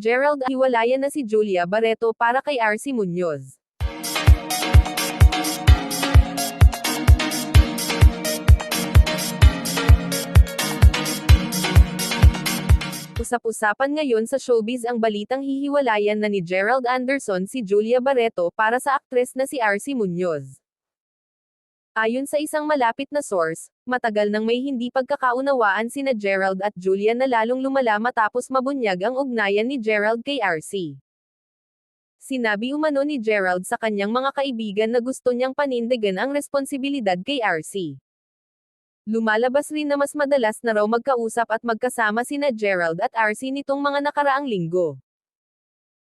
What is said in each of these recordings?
Gerald hiwalayan na si Julia Barreto para kay RC Munoz. Usap-usapan ngayon sa showbiz ang balitang hihiwalayan na ni Gerald Anderson si Julia Barreto para sa aktres na si RC Munoz. Ayon sa isang malapit na source, matagal nang may hindi pagkakaunawaan sina Gerald at Julia na lalong lumala matapos mabunyag ang ugnayan ni Gerald kay RC. Sinabi umano ni Gerald sa kanyang mga kaibigan na gusto niyang panindigan ang responsibilidad kay RC. Lumalabas rin na mas madalas na raw magkausap at magkasama sina Gerald at RC nitong mga nakaraang linggo.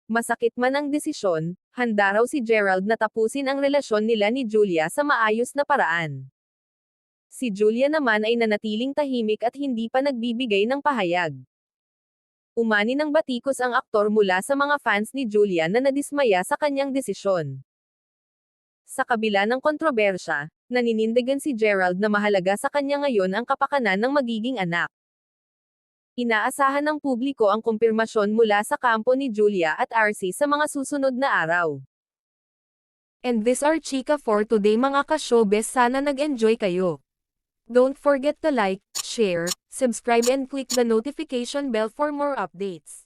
Masakit man ang desisyon, handa raw si Gerald na tapusin ang relasyon nila ni Julia sa maayos na paraan. Si Julia naman ay nanatiling tahimik at hindi pa nagbibigay ng pahayag. Umani ng batikos ang aktor mula sa mga fans ni Julia na nadismaya sa kanyang desisyon. Sa kabila ng kontrobersya, naninindigan si Gerald na mahalaga sa kanya ngayon ang kapakanan ng magiging anak. Inaasahan ng publiko ang kumpirmasyon mula sa kampo ni Julia at RC sa mga susunod na araw. And this are Chika for today mga ka-showbiz sana nag-enjoy kayo. Don't forget to like, share, subscribe and click the notification bell for more updates.